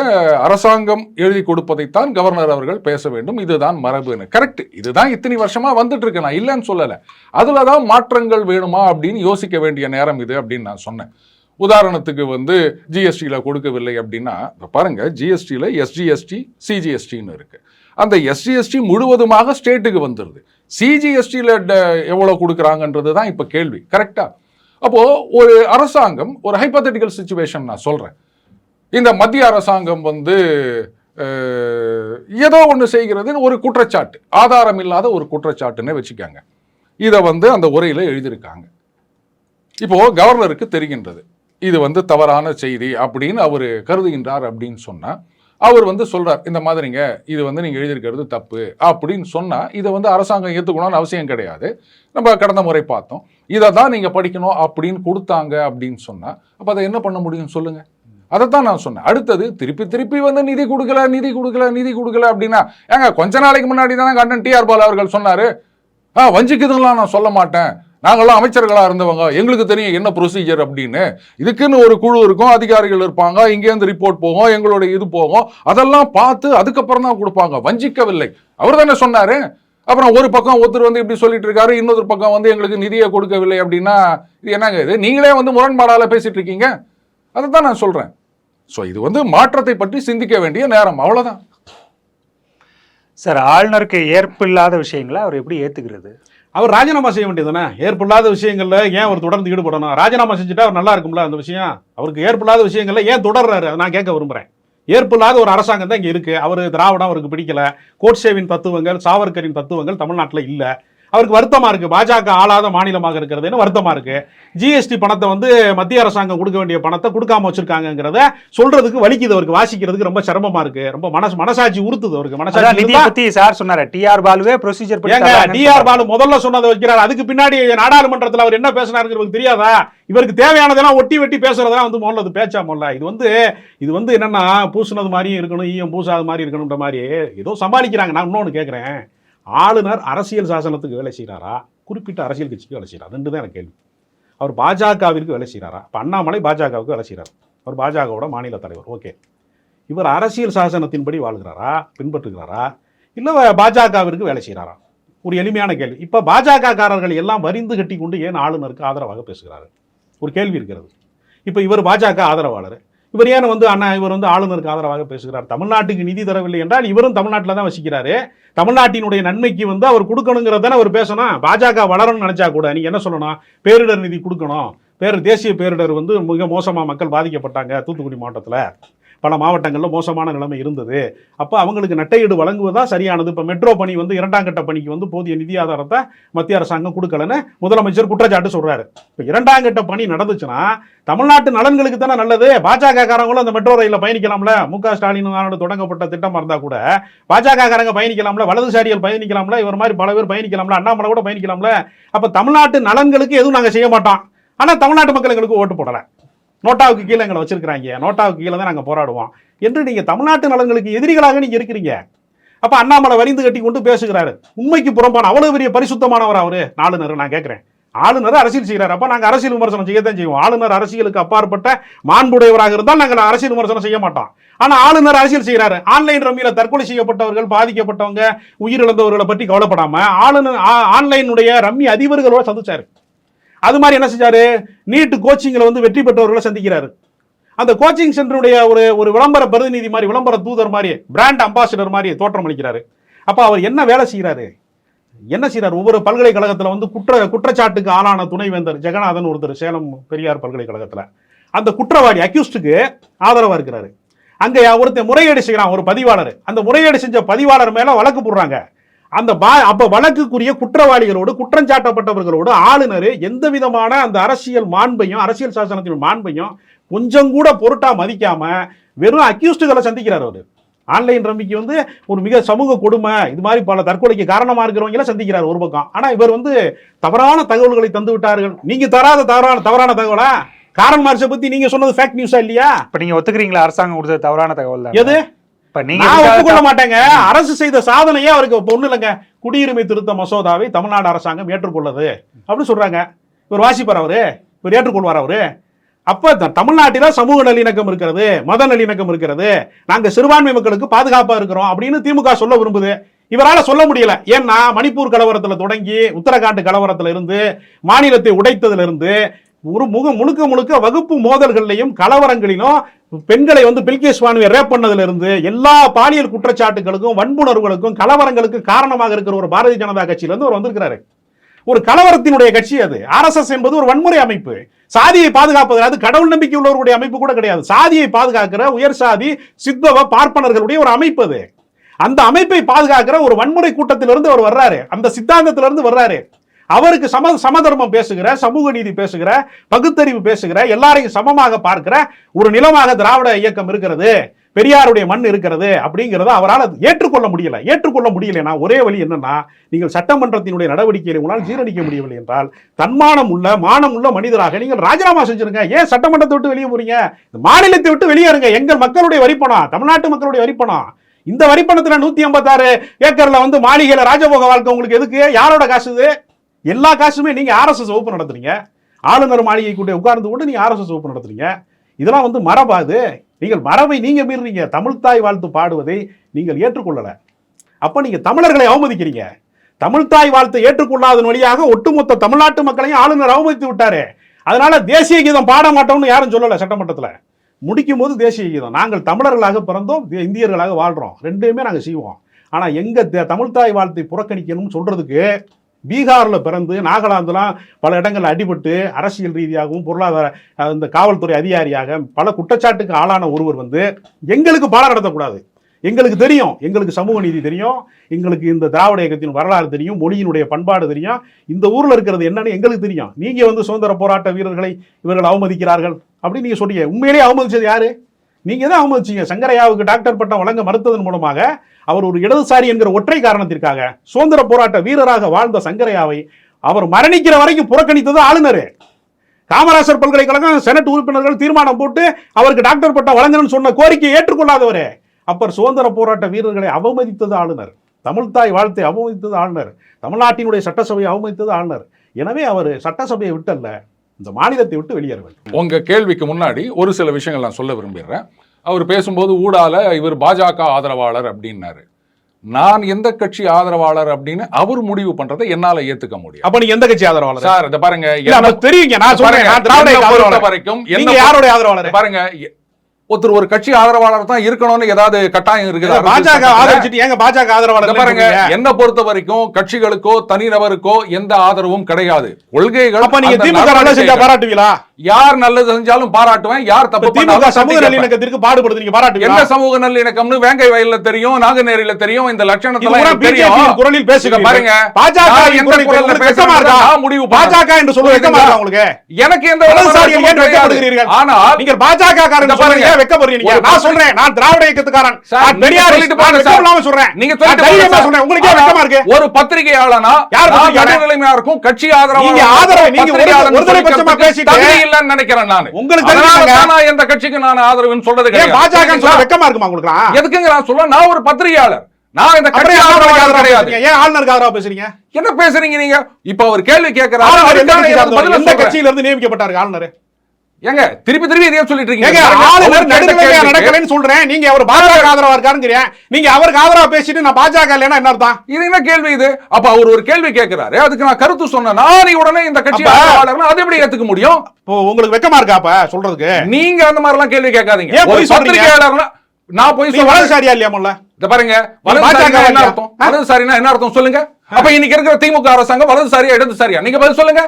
S2: அரசாங்கம் எழுதி கொடுப்பதைத்தான் கவர்னர் அவர்கள் பேச வேண்டும். இதுதான் மரபுன்னு கரெக்ட் இதுதான் இத்தனை வருஷமா வந்துட்டு இருக்கு நான் இல்லைன்னு சொல்லலை. அதுல தான் மாற்றங்கள் வேணுமா அப்படின்னு யோசிக்க வேண்டிய நேரம் இது அப்படின்னு நான் சொன்னேன். உதாரணத்துக்கு வந்து ஜிஎஸ்டியில் கொடுக்கவில்லை அப்படின்னா இப்போ பாருங்க ஜிஎஸ்டியில் எஸ்ஜிஎஸ்டி சிஜிஎஸ்டின்னு இருக்கு. அந்த எஸ்ஜிஎஸ்டி முழுவதுமாக ஸ்டேட்டுக்கு வந்துடுது சிஜிஎஸ்டியில் எவ்வளோ கொடுக்குறாங்கன்றது தான் இப்போ கேள்வி. கரெக்டா அப்போது ஒரு அரசாங்கம் ஒரு ஹைப்பத்தட்டிக்கல் சுச்சுவேஷன் நான் சொல்கிறேன் இந்த மத்திய அரசாங்கம் வந்து ஏதோ ஒன்று செய்கிறதுன்னு ஒரு குற்றச்சாட்டு. ஆதாரம் இல்லாத ஒரு குற்றச்சாட்டுன்னு வச்சுக்காங்க. இதை வந்து அந்த உரையில் எழுதியிருக்காங்க. இப்போ கவர்னருக்கு தெரிகின்றது. இது வந்து தவறான செய்தி அப்படின்னு அவர் கருதுகின்றார் அப்படின்னு சொன்னால் அவர் வந்து சொல்கிறார் இந்த மாதிரிங்க இது வந்து நீங்கள் எழுதியிருக்கிறது தப்பு அப்படின்னு சொன்னால் இதை வந்து அரசாங்கம் ஏற்றுக்கணும்னு அவசியம் கிடையாது. நம்ம கடந்த முறை பார்த்தோம். இதை தான் நீங்கள் படிக்கணும் அப்படின்னு கொடுத்தாங்க அப்படின்னு சொன்னால் அப்போ அதை என்ன பண்ண முடியும் சொல்லுங்கள் அதைத்தான் நான் சொன்னேன். அடுத்தது திருப்பி திருப்பி வந்து நிதி கொடுக்கல நிதி கொடுக்கல நிதி கொடுக்கல அப்படின்னா ஏங்க கொஞ்ச நாளைக்கு முன்னாடி தானே கண்ணன் டிஆர் பாலா அவர்கள் சொன்னார். ஆ வஞ்சிக்குதுலாம் நான் சொல்ல மாட்டேன். நாங்களாம் அமைச்சர்களாக இருந்தவங்க. எங்களுக்கு தெரியும் என்ன ப்ரொசீஜர் அப்படின்னு. இதுக்குன்னு ஒரு குழு இருக்கும் அதிகாரிகள் இருப்பாங்க இங்கேருந்து ரிப்போர்ட் போகும் எங்களுடைய இது போகும். அதெல்லாம் பார்த்து அதுக்கப்புறம் தான் கொடுப்பாங்க. வஞ்சிக்கவில்லை. அவர் தானே சொன்னார். அப்புறம் ஒரு பக்கம் ஒருத்தர் வந்து இப்படி சொல்லிட்டு இருக்காரு இன்னொரு பக்கம் வந்து எங்களுக்கு நிதியை கொடுக்கவில்லை அப்படின்னா இது என்னங்க இது? நீங்களே வந்து முரண்பாடால பேசிட்டு இருக்கீங்க. அதை தான் நான் சொல்றேன். ஸோ இது வந்து மாற்றத்தை பற்றி சிந்திக்க வேண்டிய நேரம். அவ்வளவுதான்.
S1: சார் ஆளுநருக்கு ஏற்பு இல்லாத விஷயங்களை அவர் எப்படி ஏத்துக்கிறது?
S3: அவர் ராஜினாமா செய்ய வேண்டியதுதானே? ஏற்பில்லாத விஷயங்கள்ல ஏன் அவர் தொடர்ந்து ஈடுபடணும்? ராஜினாமா செஞ்சுட்டா அவர் நல்லா இருக்கும்ல அந்த விஷயம்? அவருக்கு ஏற்பில்லாத விஷயங்கள்ல ஏன் தொடர்றாரு? நான் கேட்க விரும்புறேன். ஏற்பில்லாத ஒரு அரசாங்கம் தான் இங்க இருக்கு. அவர் திராவிடம் அவருக்கு பிடிக்கல. கோட்சேவின் தத்துவங்கள் சாவர்கரின் தத்துவங்கள் தமிழ்நாட்டில் இல்ல. அவருக்கு வருத்தமா இருக்கு. பாஜக ஆளாத மாநிலமாக இருக்கிறதுன்னு வருத்தமா இருக்கு. ஜிஎஸ்டி பணத்தை வந்து மத்திய அரசாங்கம் கொடுக்க வேண்டிய பணத்தை கொடுக்காம வச்சிருக்காங்கிறத சொல்றதுக்கு வலிக்குது அவருக்கு. வாசிக்கிறதுக்கு ரொம்ப சிரமமா இருக்கு. ரொம்ப மனசு மனசாட்சி உறுத்துது அவருக்கு. மனசாட்சி
S1: நிதியை பத்தி சார் சொன்னாரு. டிஆர் பாலுவே ப்ரொசீஜர்
S3: ஏங்க டிஆர். பாலு முதல்ல சொன்னதை வைக்கிறார். அதுக்கு பின்னாடி நாடாளுமன்றத்துல அவர் என்ன பேசினாருங்கிறது தெரியாதா? இவருக்கு தேவையானதெல்லாம் ஒட்டி வெட்டி பேசுறதெல்லாம் வந்து முதல்ல அது பேச்சா முதல்ல. இது வந்து இது வந்து என்னன்னா பூசுனது மாதிரியும் இருக்கணும் ஈயம் பூசாத மாதிரி இருக்கணும்ன்ற மாதிரி ஏதோ சமாளிக்கிறாங்க. நான் இன்னொன்று கேட்குறேன் ஆளுநர் அரசியல் சாசனத்துக்கு வேலை செய்கிறாரா குறிப்பிட்ட அரசியல் கட்சிக்கு வேலை செய்கிறார் ரெண்டு தான் எனக்கு கேள்வி. அவர் பாஜகவிற்கு வேலை செய்கிறாரா இப்போ அண்ணாமலை பாஜகவுக்கு வேலை செய்கிறார் அவர் பாஜகவோட மாநில தலைவர். ஓகே. இவர் அரசியல் சாசனத்தின்படி வாழ்கிறாரா? பின்பற்றுகிறாரா? இல்லை பாஜகவிற்கு வேலை செய்கிறாரா ஒரு எளிமையான கேள்வி. இப்போ பாஜக காரர்கள் எல்லாம் வரிந்து கட்டி கொண்டு ஏன் ஆளுநருக்கு ஆதரவாக பேசுகிறாரு? ஒரு கேள்வி இருக்கிறது. இப்போ இவர் பாஜக ஆதரவாளர். இவர் ஏன் வந்து அண்ணா இவர் வந்து ஆளுநருக்கு ஆதரவாக பேசுகிறார்? தமிழ்நாட்டுக்கு நிதி தரவில்லை என்றால் இவரும் தமிழ்நாட்டில் தான் வசிக்கிறாரு. தமிழ்நாட்டினுடைய நன்மைக்கு வந்து அவர் கொடுக்கணுங்கிறதான அவர் பேசணும். பாஜக வளரணும்னு நினச்சா கூட நீ என்ன சொல்லணும்? பேரிடர் நிதி கொடுக்கணும். பேர் தேசிய பேரிடர் வந்து மிக மோசமாக மக்கள் பாதிக்கப்பட்டாங்க தூத்துக்குடி மாவட்டத்தில். பல மாவட்டங்களில் மோசமான நிலைமை இருந்தது. அப்போ அவங்களுக்கு நட்டையீடு வழங்குவதா சரியானது? இப்போ மெட்ரோ பணி வந்து இரண்டாம் கட்ட பணிக்கு வந்து போதிய நிதி ஆதாரத்தை மத்திய அரசாங்கம் கொடுக்கலன்னு முதலமைச்சர் குற்றச்சாட்டு சொல்கிறாரு இப்போ இரண்டாம் கட்ட பணி நடந்துச்சுன்னா தமிழ்நாட்டு நலன்களுக்கு தானே நல்லது? பாஜக காரங்களும் அந்த மெட்ரோ ரயிலில் பயணிக்கலாம்ல? மு க ஸ்டாலின் தொடங்கப்பட்ட திட்டமாக இருந்தால் கூட பாஜக காரங்க பயணிக்கலாம்ல? வலதுசாரிகள் பயணிக்கலாம்ல? இவர் மாதிரி பல பேர் பயணிக்கலாம்ல? அண்ணாமலை கூட பயணிக்கலாம்ல? அப்போ தமிழ்நாட்டு நலன்களுக்கு எதுவும் நாங்கள் செய்ய மாட்டோம். ஆனால் தமிழ்நாட்டு மக்கள் எங்களுக்கு ஓட்டு போடலை. நோட்டாவுக்கு கீழே எங்களை வச்சிருக்கிறாங்க. நோட்டாவுக்கு கீழே தான் நாங்கள் போராடுவோம். என்று நீங்க தமிழ்நாட்டு நலன்களுக்கு எதிரிகளாக நீங்க இருக்கிறீங்க. அப்போ அண்ணாமலை வரிந்து கட்டி கொண்டு பேசுகிறாரு. உண்மைக்கு புறம்பான அவ்வளவு பெரிய பரிசுத்தமானவர் அவர்? ஆளுநர் நான் கேட்குறேன் ஆளுநர் அரசியல் செய்கிறார் அப்ப நாங்க அரசியல் விமர்சனம் செய்யத்தான் செய்வோம். ஆளுநர் அரசியலுக்கு அப்பாற்பட்ட மாண்புடையவராக இருந்தால் நாங்கள் அரசியல் விமர்சனம் செய்ய மாட்டோம். ஆனால் ஆளுநர் அரசியல் செய்கிறாரு ஆன்லைன் ரம்மியில் தற்கொலை செய்யப்பட்டவர்கள் பாதிக்கப்பட்டவங்க உயிரிழந்தவர்களை பற்றி கவலைப்படாமல் ஆளுநர் ஆன்லைனுடைய ரம்மி அதிபர்களோட சந்திச்சாரு. அது மாதிரி என்ன செஞ்சாரு? நீட்டு கோச்சிங்கில் வந்து வெற்றி பெற்றவர்களை சந்திக்கிறாரு. அந்த கோச்சிங் சென்டருடைய ஒரு ஒரு விளம்பர பிரதிநிதி மாதிரி விளம்பர தூதர் மாதிரி பிராண்ட் அம்பாசிடர் மாதிரி தோற்றம் அளிக்கிறாரு. அப்போ அவர் என்ன வேலை செய்கிறாரு என்ன செய்கிறார் ஒவ்வொரு பல்கலைக்கழகத்தில் வந்து குற்ற குற்றச்சாட்டுக்கு ஆளான துணைவேந்தர் ஜெகநாதன் ஒருத்தர் சேலம் பெரியார் பல்கலைக்கழகத்தில். அந்த குற்றவாளி அக்யூஸ்டுக்கு ஆதரவாக இருக்கிறாரு. அங்கே ஒருத்தன் முறையீடு செய்கிறான் ஒரு பதிவாளர். அந்த முறையீடு செஞ்ச பதிவாளர் மேலே வழக்கு போடுறாங்க. அந்த பா அப்ப வழக்குக்குரிய குற்றவாளிகளோடு குற்றஞ்சாட்டப்பட்டவர்களோடு ஆளுநர் எந்த விதமான அந்த அரசியல் மாண்பையும் அரசியல் சாசனத்தின் மாண்பையும் கொஞ்சம் கூட பொருட்டா மதிக்காம வெறும் அக்யூஸ்டுகளை சந்திக்கிறார் அவரு. ஆன்லைன் ரம்மிக்கு வந்து ஒரு மிக சமூக கொடுமை இது மாதிரி பல தற்கொலைக்கு காரணமா இருக்கிறவங்கள சந்திக்கிறார் ஒரு பக்கம். ஆனா இவர் வந்து தவறான தகவல்களை தந்து விட்டார்கள். நீங்க தராத தவறான தவறான தகவலா? காரன் மார்க்ஸை பத்தி நீங்க சொன்னது ஃபேக் நியூஸா இல்லையா?
S1: இப்ப நீங்க ஒத்துக்கிறீங்களா? அரசாங்கம் கொடுத்தது தவறான தகவல்
S3: எது? நான்
S1: எதுக்காக
S3: ஒப்புக்கொள்ள மாட்டேங்க. அரசு செய்த சாதனையே அவருக்கு ஒண்ணு இல்லைங்க. குடியுரிமை திருத்த மசோதாவை தமிழ்நாடு அரசாங்கம் ஏற்றுக்கொள்ளது. அப்படி சொல்றாங்க. இவர் வாசிப்பார் அவரு. இவர் ஏற்றுக்கொள்வார் அவரு. அப்ப தமிழ்நாட்டில சமூக நல்லிணக்கம் இருக்கிறது. மத நல்லிணக்கம் இருக்கிறது. நாங்க சிறுபான்மை மக்களுக்கு பாதுகாப்பா இருக்கிறோம் அப்படின்னு திமுக சொல்ல விரும்புது. இவரால சொல்ல முடியல. ஏன்னா மணிப்பூர் கலவரத்துல தொடங்கி உத்தரகாண்ட் கலவரத்துல இருந்து மாநிலத்தை உடைத்ததுல இருந்து ஒரு முக முழுக்க முழுக்க வகுப்பு மோதல்கள்லையும் கலவரங்களிலும் பெண்களை வந்து பில்கேஷ் வானுவை ரேப் பண்ணதிலிருந்து எல்லா பாலியல் குற்றச்சாட்டுகளுக்கும் வன்புணர்வுகளுக்கும் கலவரங்களுக்கும் காரணமாக இருக்கிற ஒரு பாரதிய ஜனதா கட்சியிலிருந்து அவர் வந்திருக்கிறாரு. ஒரு கலவரத்தினுடைய கட்சி அது. ஆர்எஸ்எஸ் என்பது ஒரு வன்முறை அமைப்பு. சாதியை பாதுகாப்பது அது கடவுள் நம்பிக்கை உள்ளவருடைய அமைப்பு கூட கிடையாது. சாதியை பாதுகாக்கிற உயர் சாதி சித்தவ பார்ப்பனர்களுடைய ஒரு அமைப்பு அது. அந்த அமைப்பை பாதுகாக்கிற ஒரு வன்முறை கூட்டத்திலிருந்து அவர் வர்றாரு. அந்த சித்தாந்தத்திலிருந்து வர்றாரு. அவருக்கு சம சமதர்மம் பேசுகிற சமூக நீதி பேசுகிற பகுத்தறிவு பேசுகிற எல்லாரையும் சமமாக பார்க்கிற ஒரு நிலமாக திராவிட இயக்கம் இருக்கிறது பெரியாருடைய மண் இருக்கிறது அப்படிங்கிறத அவரால் ஏற்றுக்கொள்ள முடியல. ஏற்றுக்கொள்ள முடியலைன்னா ஒரே வழி என்னன்னா நீங்கள் சட்டமன்றத்தினுடைய நடவடிக்கைகளை உங்களால் ஜீரணிக்க முடியவில்லை என்றால் தன்மானம் உள்ள மானம் உள்ள மனிதராக நீங்கள் ராஜினாமா செஞ்சிருங்க. ஏன் சட்டமன்றத்தை விட்டு வெளியே போறீங்க? மாநிலத்தை விட்டு வெளியேறுங்க எங்கள் மக்களுடைய வரிப்பணம் தமிழ்நாட்டு மக்களுடைய வரிப்பணம். இந்த வரிப்பணத்தில் நூற்றி ஐம்பத்தாறு ஏக்கரில் வந்து மாளிகையில் ராஜபோக வாழ்க்கை உங்களுக்கு எதுக்கு? யாரோட காசு இது? எல்லா காசுமே நீங்கள் ஆர்எஸ்எஸ் வகுப்பு நடத்துறீங்க. ஆளுநர் மாளிகை கூட உட்கார்ந்து கொண்டு நீங்கள் ஆர்எஸ்எஸ் வகுப்பு நடத்துறீங்க. இதெல்லாம் வந்து மரபாது நீங்கள் மரபை நீங்கள் மீறுறீங்க தமிழ்தாய் வாழ்த்து பாடுவதை நீங்கள் ஏற்றுக்கொள்ளலை. அப்போ நீங்கள் தமிழர்களை அவமதிக்கிறீங்க. தமிழ்த்தாய் வாழ்த்தை ஏற்றுக்கொள்ளாதன் வழியாக ஒட்டுமொத்த தமிழ்நாட்டு மக்களையும் ஆளுநர் அவமதித்து விட்டாரு. அதனால தேசிய கீதம் பாட மாட்டோம்னு யாரும் சொல்லலை சட்டமன்றத்தில். முடிக்கும் போது தேசிய கீதம். நாங்கள் தமிழர்களாக பிறந்தோம். இந்தியர்களாக வாழ்கிறோம் ரெண்டுமே நாங்கள் செய்வோம். ஆனால் எங்கள் தே- தமிழ்த்தாய் வாழ்த்தை புறக்கணிக்கணும்னு சொல்கிறதுக்கு பீகாரில் பிறந்து நாகாலாந்துலாம் பல இடங்களில் அடிபட்டு அரசியல் ரீதியாகவும் பொருளாதார இந்த காவல்துறை அதிகாரியாக பல குற்றச்சாட்டுக்கு ஆளான ஒருவர் வந்து எங்களுக்கு பாடம் நடத்தக்கூடாது. எங்களுக்கு தெரியும். எங்களுக்கு சமூக நீதி தெரியும். எங்களுக்கு இந்த திராவிட இயக்கத்தின் வரலாறு தெரியும். மொழியினுடைய பண்பாடு தெரியும். இந்த ஊரில் இருக்கிறது என்னன்னு எங்களுக்கு தெரியும். நீங்கள் வந்து சுதந்திர போராட்ட வீரர்களை இவர்கள் அவமதிக்கிறார்கள் அப்படின்னு நீங்கள் சொல்றீங்க. உண்மையிலேயே அவமதிச்சது யாரு? நீங்கள் தான் அவமதிச்சிங்க சங்கரையாவுக்கு டாக்டர் பட்டம் வழங்க மறுத்ததன் மூலமாக அவர் ஒரு இடதுசாரி என்கிற ஒற்றை காரணத்திற்காக சுதந்திர போராட்ட வீரராக வாழ்ந்த சங்கரையாவை அவர் மரணிக்கிற வரைக்கும் புறக்கணித்தது ஆளுநர். காமராசர் பல்கலைக்கழகம் செனட் உறுப்பினர்கள் தீர்மானம் போட்டு அவருக்கு டாக்டர் பட்டம் வழங்கணும்னு சொன்ன கோரிக்கையை ஏற்றுக்கொள்ளாதவர். அப்பர் சுதந்திர போராட்ட வீரர்களை அவமதித்தது ஆளுநர். தமிழ்தாய் வாழ்த்தை அவமதித்தது ஆளுநர். தமிழ்நாட்டினுடைய சட்டசபையை அவமதித்தது ஆளுநர். எனவே அவர் சட்டசபையை விட்டல்ல. இந்த மாநிலத்தை விட்டு வெளியேற வேண்டும்.
S2: உங்க கேள்விக்கு முன்னாடி ஒரு சில விஷயங்கள் நான் சொல்ல விரும்புகிறேன். அவர் பேசும்போது ஊடால இவர் பாஜக ஆதரவாளர் அப்படின்னாரு. நான் எந்த கட்சி ஆதரவாளர் அப்படின்னு அவர் முடிவு பண்றதை என்னால ஏத்துக்க முடியும்
S3: அப்ப நீங்க எந்த கட்சி ஆதரவாளர்?
S2: சார் இத பாருங்க
S3: தெரியுங்க நான் சொல்றேன்.
S2: வரைக்கும்
S3: நீங்க யாருடைய ஆதரவாளர்?
S2: பாருங்க ஒருத்தர் ஒரு கட்சி ஆதரவாளர் தான் இருக்கணும்னு ஏதாவது கட்டாயம் இருக்குது
S3: பாஜக ஆதரிச்சுட்டு ஏங்க பாஜக ஆதரவாளர்
S2: பாருங்க என்ன பொறுத்த வரைக்கும் கட்சிகளுக்கோ தனிநபருக்கோ எந்த ஆதரவும் கிடையாது கொள்கைகள்
S3: அப்ப நீங்க திமுக நல்லா செஞ்சா. பாராட்டுவீங்களா
S2: யார் நல்லது செஞ்சாலும் பாராட்டுவேன் யார் தப்பு
S3: திமுக சமூக நல்லிணக்கத்திற்கு பாடுபடுது நீங்க
S2: என்ன
S3: பாராட்டுவீங்களா
S2: சமூக நல்லிணக்கம்னு வேங்கை வயல்ல தெரியும் நாகநேரியில தெரியும் இந்த லட்சணத்துல தெரியும்
S3: குரலில் பேசுங்க
S2: பாருங்க
S3: பாஜக
S2: எந்த
S3: குரலில் இருக்கா
S2: முடிவு.
S3: பாஜக என்று சொல்ல இருக்கா உங்களுக்கு
S2: எனக்கு எந்த.
S3: வெட்கப்படுகிறீர்கள்?
S2: ஆனால்
S3: நீங்க பாஜக
S2: இந்த பாருங்க.
S3: வெக்கப்படுறீங்க நீங்க.
S2: ஒரு
S3: நான் சொல்றேன் நான் திராவிட இயக்கத்துக்காரன். நான் பெரியாரிஸ்ட்.
S2: சொல்லிட்டு
S3: சொல்றேன்.
S2: நீங்க
S3: தைரியமா சொல்றேன். உங்களுக்கு வெக்கமா இருக்கு?
S2: ஒரு பத்திரிகையாளனா
S3: யார்?
S2: நடுநிலைமையா இருக்கும் கட்சி ஆதரவு
S3: நீங்க ஆதரவு, நீங்க ஒரு- ஒருதலை பட்சமா பேசிட்டு-
S2: இல்லைன்னு நினைக்கிறேன் நான்.
S3: உங்களுக்கு
S2: நான் எந்த கட்சிக்கு நான் ஆதரவுன்னு சொல்றது கிடையாது.
S3: பாஜக சொல்ல? வெக்கமா இருக்குமா உங்களுக்கு?
S2: எதுக்குங்க நான் சொல்ல நான் ஒரு பத்திரிகையாளர். நான் இந்த கட்சி
S3: ஆதரவா
S2: கிடையாது?
S3: ஏன் ஆளுநருக்கு ஆதரவா பேசுறீங்க?
S2: என்ன பேசுறீங்க நீங்க? இப்ப அவர் கேள்வி கேட்கிறாரு
S3: எந்த
S2: பதில.
S3: கட்சியில இருந்து நியமிக்கப்பட்டாரு ஆளுநர்?
S2: ஏங்க திருப்பி திருப்பி இதே சொல்லிட்டு இருக்கீங்க.
S3: ஆளுநர் நடுநிலையா நடக்கலன்னு சொல்றேன். நீங்க அவர் பாஜக ஆதரவா இருக்காருங்கிறீங்க. நீங்க அவருக்கு ஆதரவா பேசிட்டு நான் பாஜக இல்லைன்னா என்ன அர்த்தம்?
S2: இது என்ன கேள்வி இது? அப்ப அவர் ஒரு கேள்வி கேட்கிறாரு. அதுக்கு நான் கருத்து சொன்னா நீ உடனே இந்த கட்சி அது எப்படி ஏத்துக்க முடியும்?
S3: உங்களுக்கு வெக்கமா இருக்கா அப்ப சொல்றதுக்கு?
S2: நீங்க அந்த மாதிரி எல்லாம் கேள்வி கேட்காதீங்க? பத்திரிகையாளர்னா நான் போய்
S3: வலதுசாரியா இல்லையா முல்ல
S2: இத பாருங்க வலதுசாரினா என்ன? அர்த்தம்? வலதுசாரினா என்ன அர்த்தம் சொல்லுங்க. அப்ப இன்னைக்கு இருக்கிற திமுக அரசாங்கம் வலதுசாரியா இடதுசாரியா? நீங்க பதில் சொல்லுங்க.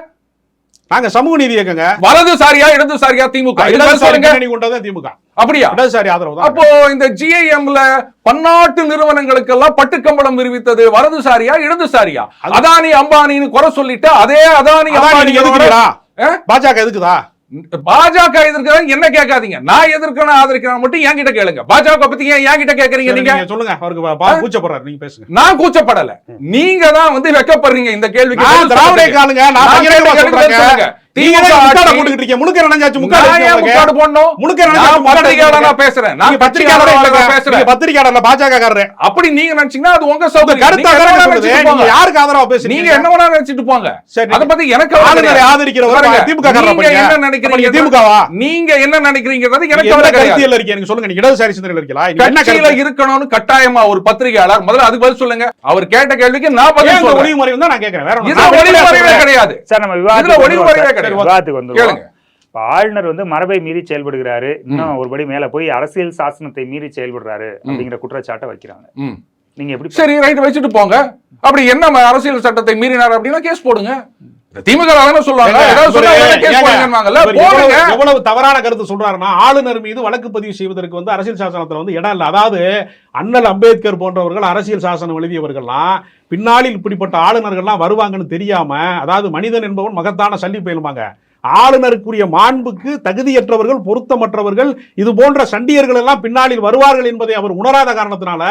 S3: நாங்க சமூக நீதி இயக்கங்க
S2: வலதுசாரியா இடதுசாரியா திமுக? இது பதில்
S3: இடதுசாரி
S2: சொல்லுங்க.
S3: பின்னணி கொண்டது திமுக.
S2: அப்படியா?
S3: இடதுசாரி ஆதரவு
S2: அப்போ இந்த ஜிஐஎம்ல பன்னாட்டு நிறுவனங்களுக்கெல்லாம் பட்டுக்கம்பளம் விரிவித்தது வலதுசாரியா இடதுசாரியா? அதானி அம்பானின்னு குறை சொல்லிட்டு அதே அதானி அம்பானி ஆ?
S3: பாஜக எதுக்குதா?
S2: பாஜக எதிர்க்கிறவங்க என்ன கேட்காதீங்க. நான் எதிர்க்கிறேன் ஆதரிக்கிறேன் மட்டும் என்கிட்ட கேளுங்க. பாஜக பத்தி ஏன் என்கிட்ட கேக்குறீங்க நீங்க?
S3: சொல்லுங்க. அவருக்கு கூச்சப்படுறாரு. நீங்க பேசுங்க.
S2: நான் கூச்சப்படல. நீங்க தான் வந்து வெக்கப்படுறீங்க இந்த கேள்விக்கு.
S3: திராவிட. காலுங்க நான்
S2: பத்திரிகையாளரா அப்படி நீங்க நினைச்சீங்கன்னா அது உங்க சௌகரியம்.
S3: யாருக்கு ஆதரவா
S2: நீங்க
S3: பேசுறீங்க
S2: என்ன வேணா நினைச்சிட்டு போங்க.
S3: சரி.
S2: அத பத்தி எனக்கு கிடையாது. பாருங்க,
S3: திமுக.
S2: என்ன நினைக்கிறீங்க?
S3: திமுகவா?
S2: நீங்க என்ன நினைக்கிறீங்கிறது எனக்கு கிடையாது.
S3: கருத்தியல்ல இருக்கீங்க? எனக்கு சொல்லுங்க. இடதுசாரி சிந்தனையில இருக்கீங்களா?
S2: கட்சியில இருக்கணும்னு கட்டாயமா ஒரு பத்திரிகையாளர் முதல்ல அதுக்கு பதில் சொல்லுங்க. அவர் கேட்ட கேள்விக்கு நான் பதில்
S3: ஒளிவு தான் நான் வேற
S2: ஒளிவு
S3: சொல்றேன்.
S2: கிடையாது.
S1: சார் நம்ம
S2: ஒளிவு மறைவே கிடையாது.
S1: விவாதத்துக்கு வந்துருவோம்.
S2: கேளுங்க.
S1: இப்ப ஆளுநர் வந்து மரபை மீறி செயல்படுகிறாரு. இன்னும் ஒருபடி மேல போய் அரசியல் சாசனத்தை மீறி செயல்படுறாரு அப்படிங்கிற குற்றச்சாட்டை வைக்கிறாங்க. நீங்க எப்படி
S2: சரி ரைட் வச்சுட்டு போங்க. அப்படி என்ன அரசியல் சட்டத்தை மீறினார் அப்படின்னா கேஸ் போடுங்க. திமுக
S3: எவ்வளவு- தவறான கருத்து சொல்றாருன்னா ஆளுநர் மீது வழக்கு பதிவு செய்வதற்கு வந்து அரசியல் சாசனத்துல வந்து இடம் இல்லை. அதாவது அண்ணல் அம்பேத்கர் போன்றவர்கள் அரசியல் சாசனம் எழுதியவர்கள்லாம் பின்னாளில் இப்படிப்பட்ட ஆளுநர்கள்லாம் வருவாங்கன்னு தெரியாம அதாவது மனிதன் என்பவன் மகத்தான சல்லி பயிலுமாங்க ஆளுநருக்குரிய மாண்புக்கு தகுதியற்றவர்கள் பொருத்தமற்றவர்கள் இது போன்ற சண்டியர்கள் எல்லாம் பின்னாளில் வருவார்கள் என்பதை அவர் உணராத காரணத்தினால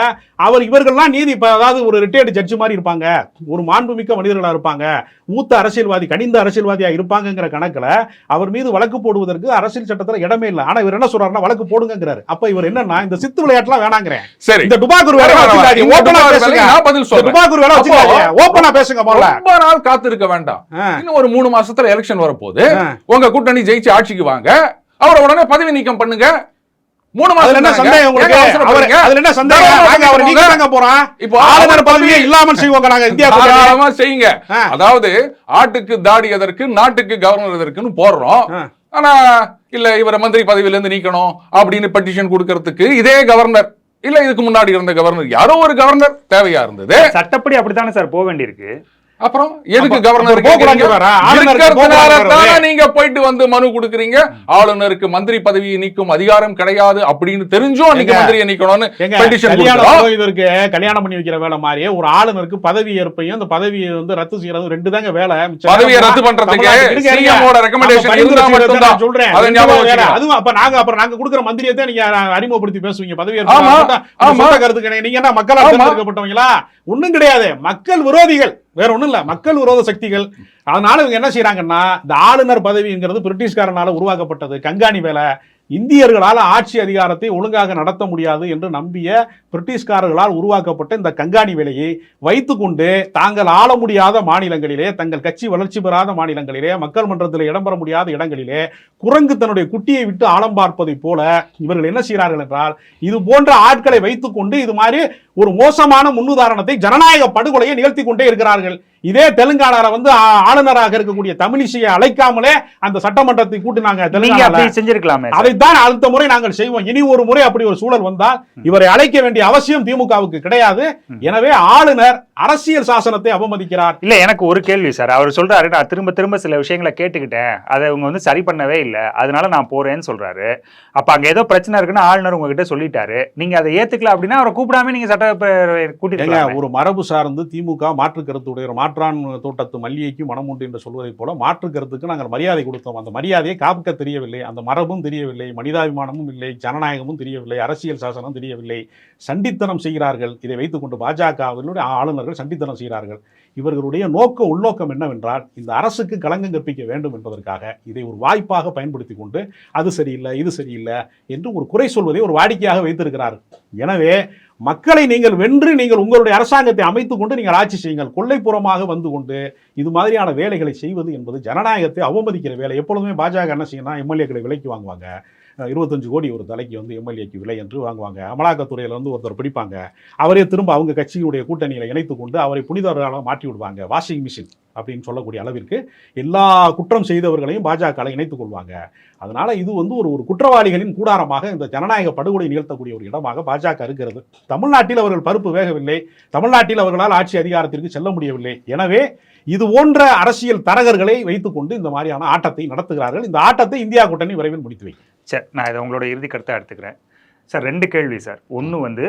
S3: அவர் இவர்கள்லாம் நீதி அதாவது ஒரு ரிட்டையர்டு ஜட்ஜ் மாதிரி இருப்பாங்க. ஒரு மாண்புமிக்க மனிதர்களா இருப்பாங்க. மூத்த அரசியல்வாதி கனிந்த அரசியல்வாதியா இருப்பாங்கங்கிற கணக்குல அவர் மீது வழக்கு போடுவதற்கு அரசியல் சட்டத்துல இடமே இல்லை. ஆனா இவர் என்ன சொல்றாருன்னா வழக்கு போடுங்கிறாரு அப்ப இவர் என்னன்னா இந்த சித்து விளையாட்டுலாம் வேணாங்கிறேன்.
S2: சரி.
S3: இந்த டுபாக்கூர் வேலை.
S2: டுபாக்கூர்
S3: வேலை ஓப்பனா பேசுங்க
S2: ரொம்ப நாள் காத்திருக்க வேண்டாம். இன்னும் ஒரு மூணு மாசத்துல எலெக்ஷன் வரப்போகுது. உங்க கூட்டணி ஜெயிச்சு ஆட்சிக்கு வாங்க அவரை உடனே பதவி நீக்கம் பண்ணுங்க மூணு மாசம்
S3: என்ன. சந்தேகம் உங்களுக்கு அவர்? அதுல என்ன சந்தேகம் நாங்க அவர்
S2: பண்ணுங்க.
S3: நீக்க போறோம்
S2: இப்போ
S3: ஆளுநர் பதவியே இல்லாமல் செய்வோங்க நாங்க இந்தியா.
S2: தாராளமா செய்யுங்க. அதாவது ஆட்டுக்கு தாடி எதற்கு நாட்டுக்கு கவர்னர் எதற்குன்னு போடுறோம். ஆனா இல்ல இவரை மந்திரி பதவியில இருந்து நீக்கணும் அப்படின்னு பெட்டிஷன் கொடுக்கறதுக்கு இதே கவர்னர் இல்ல இதுக்கு முன்னாடி இருந்த கவர்னர் யாரோ ஒரு கவர்னர் தேவையா இருந்தது
S1: சட்டப்படி அப்படித்தானே சார் போக வேண்டியிருக்கு
S2: அப்புறம் எதுக்கு
S3: அப்ப-
S2: கவர்னர்
S3: அப்ப
S2: இருக்கிறதுனால தானே. நீங்க போயிட்டு வந்து மனு கொடுக்குறீங்க? ஆளுநருக்கு மந்திரி பதவியை நீக்கும் அதிகாரம் கிடையாது அப்படின்னு தெரிஞ்சும் நீங்க மந்திரியை நீக்கணும்னு
S3: புரோகிதருக்கு கல்யாணம் பண்ணி வைக்கிற வேலை மாதிரி ஒரு ஆளுநருக்கு பதவி ஏற்பையும் அந்த பதவியை வந்து ரத்து செய்யறது ரெண்டு தாங்க வேலை
S2: பதவியை ரத்து பண்றதுக்கு
S3: தமிழ்நாட்டுக்கு இருங்க, இருங்க.
S2: சிஎம் ஓட ரெக்கமெண்டேஷன்
S3: அப்ப
S2: இருந்தா மட்டும்
S3: நான் சொல்றேன். அதுவும் அப்ப நாங்க அப்புறம் நாங்க கொடுக்குற மந்திரியை தான் நீங்க அறிமுகப்படுத்தி பேசுவீங்க. பதவி ஏற்பு
S2: ஆமா,
S3: சொன்னா,
S2: ஆமா.
S3: உங்க சொந்த கருத்து கிடையாது நீங்க என்ன மக்களால். தேர்ந்தெடுக்கப்பட்டவங்களா? ஒண்ணும் கிடையாது. மக்கள் விரோதிகள். வேற ஒன்றும் இல்லை. மக்கள் விரோத சக்திகள். அதனால இவங்க என்ன செய்யறாங்கன்னா இந்த ஆளுநர் பதவிங்கிறது பிரிட்டிஷ்காரனால உருவாக்கப்பட்டது. கண்காணி வேலை. இந்தியர்களால் ஆட்சி அதிகாரத்தை ஒழுங்காக நடத்த முடியாது என்று நம்பிய பிரிட்டிஷ்காரர்களால் உருவாக்கப்பட்ட இந்த கண்காணி வேலையை வைத்துக்கொண்டு தாங்கள் ஆள முடியாத மாநிலங்களிலே தங்கள் கட்சி வளர்ச்சி பெறாத மாநிலங்களிலே மக்கள் மன்றத்தில் இடம்பெற முடியாத இடங்களிலே குரங்கு தன்னுடைய குட்டியை விட்டு ஆழம் பார்ப்பதைப் போல இவர்கள் என்ன செய்கிறார்கள் என்றால் இது போன்ற ஆட்களை வைத்துக்கொண்டு இது மாதிரி ஒரு மோசமான முன்னுதாரணத்தை ஜனநாயக படுகொலையை நிகழ்த்தி கொண்டே இருக்கிறார்கள். இதே தெலுங்கானால வந்து ஆளுநராக இருக்கக்கூடிய தமிழிசையை அழைக்காமலே அந்த சட்டமன்றத்தை கூட்டினாங்க
S1: நீங்க செஞ்சிருக்கலாமே.
S3: அதைத்தான் அடுத்த முறை நாங்கள் செய்வோம். இனி ஒரு முறை அப்படி ஒரு சூழல் வந்தால் இவரை அழைக்க வேண்டிய அவசியம் திமுகவுக்கு கிடையாது. எனவே ஆளுநர் அரசியல் சாசனத்தை அவமதிக்கிறார்.
S1: இல்ல எனக்கு ஒரு கேள்வி சார். அவர் சொல்றாரு நான் திரும்ப திரும்ப சில விஷயங்களை கேட்டுக்கிட்டேன். அதை இவங்க வந்து சரி பண்ணவே இல்லை. அதனால நான் போறேன்னு சொல்றாரு. அப்ப அங்க ஏதோ பிரச்சனை இருக்குன்னு ஆளுநர் உங்ககிட்ட சொல்லிட்டாரு. நீங்க அதை ஏத்துக்கல அப்படின்னா அவரை கூப்பிடாம நீங்க சட்டப்பேரவை
S3: ஏங்க
S1: கூட்டிட்டு
S3: ஒரு மரபு சார்ந்து திமுக மாற்று கருத்துடைய மாற்றான் தோட்டத்து மல்லிகைக்கு மனம் உண்டு என்று சொல்வதைப் போல மாற்று கருத்துக்கு நாங்கள் மரியாதை கொடுத்தோம். அந்த மரியாதையை காக்க தெரியவில்லை. அந்த மரபும் தெரியவில்லை. மனிதாபிமானமும் இல்லை. ஜனநாயகமும் தெரியவில்லை. அரசியல் சாசனம் தெரியவில்லை. சண்டித்தனம் செய்கிறார்கள். இதை வைத்துக்கொண்டு பாஜகவினுடைய ஆளுநர்கள் சண்டித்தனம் செய்கிறார்கள். இவர்களுடைய நோக்க உள்நோக்கம் என்னவென்றால் இந்த அரசுக்கு களங்கம் கற்பிக்க வேண்டும் என்பதற்காக இதை ஒரு வாய்ப்பாக பயன்படுத்தி கொண்டு அது சரியில்லை இது சரியில்லை என்று ஒரு குறை சொல்வதை ஒரு வாடிக்கையாக வைத்திருக்கிறார் எனவே மக்களை நீங்கள் வென்று நீங்கள் உங்களுடைய அரசாங்கத்தை அமைத்து கொண்டு நீங்கள் ஆட்சி செய்யுங்கள். கொள்ளைப்புறமாக வந்து கொண்டு இது மாதிரியான வேலைகளை செய்வது என்பது ஜனநாயகத்தை அவமதிக்கிற வேலை. எப்பொழுதுமே பாஜக என்ன செய்யணும் எம்எல்ஏக்களை விலைக்கு வாங்குவாங்க. இருபத்தஞ்சு கோடி ஒரு தலைக்கு வந்து எம்எல்ஏக்கு விலை என்று வாங்குவாங்க. அமலாக்கத்துறையில் வந்து ஒருத்தர் பிடிப்பாங்க. அவரே திரும்ப அவங்க கட்சியுடைய கூட்டணியில் இணைத்து கொண்டு அவரை புனிதராக மாற்றி விடுவாங்க. வாஷிங் மிஷின் அப்படின்னு சொல்லக்கூடிய அளவிற்கு எல்லா குற்றம் செய்தவர்களையும் பாஜக இணைத்துக் கொள்வாங்க. அதனால இது வந்து ஒரு ஒரு குற்றவாளிகளின் கூடாரமாக இந்த ஜனநாயக படுகொலை நிகழ்த்தக்கூடிய ஒரு இடமாக பாஜக இருக்கிறது. தமிழ்நாட்டில் அவர்கள் பருப்பு வேகவில்லை. தமிழ்நாட்டில் அவர்களால் ஆட்சி அதிகாரத்திற்கு செல்ல முடியவில்லை. எனவே இது போன்ற அரசியல் தரகர்களை வைத்துக்கொண்டு இந்த மாதிரியான ஆட்டத்தை நடத்துகிறார்கள். இந்த ஆட்டத்தை இந்தியா கூட்டணி விரைவில் முடித்து வைக்கும்.
S1: சரி நான் இதை உங்களோட இறுதி கருத்தை எடுத்துக்கிறேன். சார் ரெண்டு கேள்வி சார். ஒன்று வந்து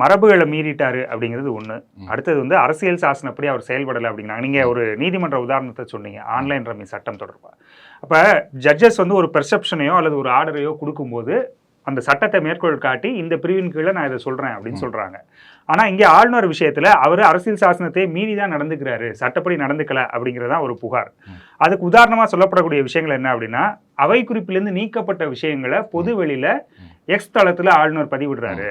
S1: மரபுகளை மீறிட்டாரு அப்படிங்கிறது ஒன்று. அடுத்தது வந்து அரசியல் சாசனப்படி அவர் செயல்படலை அப்படிங்கிறாங்க. நீங்கள் ஒரு நீதிமன்ற உதாரணத்தை சொன்னீங்க. ஆன்லைன் ரம்மி சட்டம் தொடர்பாக அப்போ ஜட்ஜஸ் வந்து ஒரு பெர்செப்ஷனையோ அல்லது ஒரு ஆர்டரையோ கொடுக்கும்போது அந்த சட்டத்தை மேற்கோள் காட்டி இந்த பிரிவின் கீழே நான் இதை சொல்கிறேன் அப்படின்னு சொல்கிறாங்க ஆனால் இங்கே ஆளுநர் விஷயத்தில் அவர் அரசியல் சாசனத்தை மீறி தான் நடந்துக்கிறாரு. சட்டப்படி நடந்துக்கல அப்படிங்கிறது தான் ஒரு புகார். அதுக்கு உதாரணமாக சொல்லப்படக்கூடிய விஷயங்கள் என்ன அப்படின்னா அவை குறிப்பிலிருந்து நீக்கப்பட்ட விஷயங்களை பொது வெளியில எக்ஸ் தளத்துல ஆளுநர் பதிவிடுறாரு.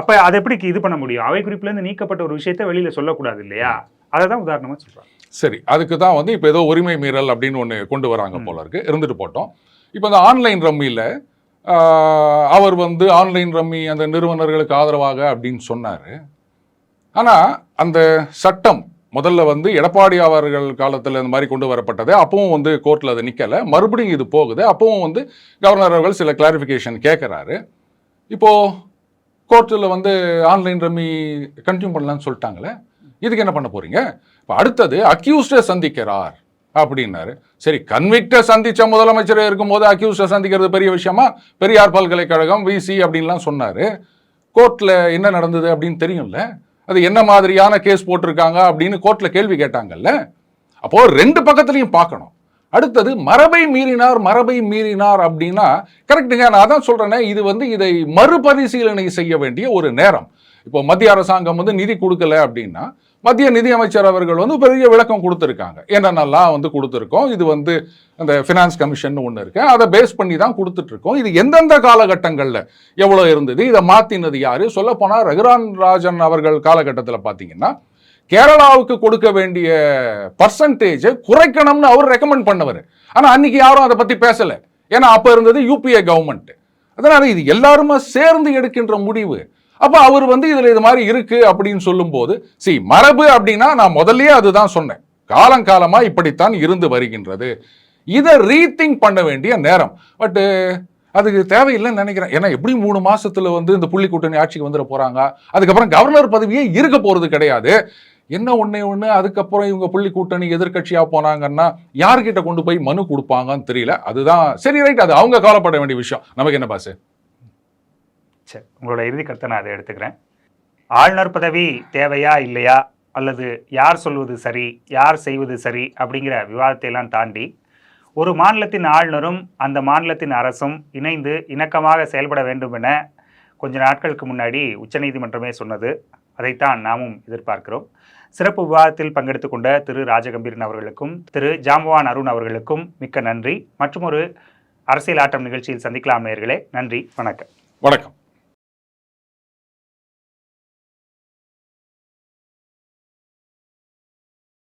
S1: அப்ப அதை எப்படி இது பண்ண முடியும்? அவை குறிப்பிலிருந்து நீக்கப்பட்ட ஒரு விஷயத்தை வெளியில சொல்லக்கூடாது இல்லையா? அதை தான் உதாரணமா சொல்றாங்க.
S2: சரி அதுக்கு தான் வந்து இப்போ ஏதோ உரிமை மீறல் அப்படின்னு ஒன்று கொண்டு வராங்க. போல இருக்கு. இருந்துட்டு போட்டோம். இப்போ இந்த ஆன்லைன் ரம்மியில் அவர் வந்து ஆன்லைன் ரம்மி அந்த நிறுவனர்களுக்கு ஆதரவாக அப்படின்னு சொன்னார். ஆனால் அந்த சட்டம் முதல்ல வந்து எடப்பாடி அவர்கள் காலத்தில் இந்த மாதிரி கொண்டு வரப்பட்டது. அப்பவும் வந்து கோர்ட்டில் அது நிற்கலை மறுபடியும் இது போகுது. அப்பவும் வந்து கவர்னர் அவர்கள் சில கிளாரிஃபிகேஷன் கேட்குறாரு இப்போது கோர்ட்டில் வந்து ஆன்லைன் ரம்மி கண்டினியூ பண்ணலான்னு சொல்லிட்டாங்களே. இதுக்கு என்ன பண்ண போகிறீங்க இப்போ அடுத்தது அக்யூஸ்டை சந்திக்கிறார். அப்படின்னாரு. சரி கன்விக்டை சந்திச்ச முதலமைச்சர் இருக்கும்போது அக்யூஸ்டை சந்திக்கிறது பெரிய விஷயமா? பெரியார் பல்கலைக்கழகம் விசி அப்படின்லாம் சொன்னாரு. கோர்ட்ல என்ன நடந்தது அப்படின்னு தெரியும்ல? அது என்ன மாதிரியான கேஸ் போட்டிருக்காங்க அப்படின்னு கோர்ட்ல கேள்வி கேட்டாங்கல்ல? அப்போ ரெண்டு பக்கத்துலையும் பார்க்கணும். அடுத்தது மரபை மீறினார் மரபை மீறினார் அப்படின்னா கரெக்டுங்க நான் அதான் சொல்கிறேனே இது வந்து இதை மறுபரிசீலனை செய்ய வேண்டிய ஒரு நேரம். இப்போ மத்திய அரசாங்கம் வந்து நிதி கொடுக்கல அப்படின்னா மத்திய நிதியமைச்சர் அவர்கள் வந்து பெரிய விளக்கம் கொடுத்துருக்காங்க. என்னென்னலாம் வந்து கொடுத்துருக்கோம்? இது வந்து அந்த ஃபினான்ஸ் கமிஷன் ஒன்று இருக்கு. அதை பேஸ் பண்ணி தான் கொடுத்துட்ருக்கோம். இது எந்தெந்த காலகட்டங்களில் எவ்வளோ இருந்தது? இதை மாற்றினது யார்? சொல்லப்போனால் ரகுரான் ராஜன் அவர்கள் காலகட்டத்தில் பார்த்தீங்கன்னா கேரளாவுக்கு கொடுக்க வேண்டிய பர்சன்டேஜை குறைக்கணும்னு அவர் ரெக்கமெண்ட் பண்ணவர். ஆனால் அன்னைக்கு யாரும் அதை பற்றி பேசலை. ஏன்னா அப்போ இருந்தது யூபிஏ கவர்மெண்ட் அதனால் இது எல்லாருமே சேர்ந்து எடுக்கின்ற முடிவு. அப்போ அவர் வந்து இதில் இது மாதிரி இருக்குது அப்படின்னு சொல்லும்போது சி மரபு அப்படின்னா நான் முதல்லயே அதுதான் சொன்னேன். காலங்காலமாக இப்படித்தான் இருந்து வருகின்றது. இதை ரீதிங்க் பண்ண வேண்டிய நேரம். பட்டு அதுக்கு தேவையில்லைன்னு நினைக்கிறேன். ஏன்னா எப்படி மூணு மாசத்துல வந்து இந்த புள்ளி கூட்டணி ஆட்சிக்கு வந்துட போறாங்க? அதுக்கப்புறம் கவர்னர் பதவியே இருக்க போறது கிடையாது. என்ன ஒன்று ஒன்று அதுக்கப்புறம் இவங்க புள்ளி கூட்டணி எதிர்கட்சியாக போனாங்கன்னா யார்கிட்ட கொண்டு போய் மனு கொடுப்பாங்கன்னு தெரியல. அதுதான் சரி ரைட் அது அவங்க கவலைப்பட வேண்டிய விஷயம். நமக்கு என்ன பாசு?
S1: சரி உங்களோட இறுதி கருத்தை நான் அதை எடுத்துக்கிறேன். ஆளுநர் பதவி தேவையா இல்லையா? அல்லது யார் சொல்வது சரி யார் செய்வது சரி அப்படிங்கிற விவாதத்தை எல்லாம் தாண்டி ஒரு மாநிலத்தின் ஆளுநரும் அந்த மாநிலத்தின் அரசும் இணைந்து இணக்கமாக செயல்பட வேண்டும் என கொஞ்ச நாட்களுக்கு முன்னாடி உச்சநீதிமன்றமே சொன்னது. அதைத்தான் நாமும் எதிர்பார்க்கிறோம். சிறப்பு விவாதத்தில் பங்கெடுத்து கொண்ட திரு ராஜகம்பீரன் அவர்களுக்கும் திரு ஜாம்பவான் அருண் அவர்களுக்கும் மிக்க நன்றி. மற்றும் ஒரு அரசியல் ஆட்டம் நிகழ்ச்சியில் சந்திக்கலாம் நேயர்களே நன்றி வணக்கம்.
S2: வணக்கம்.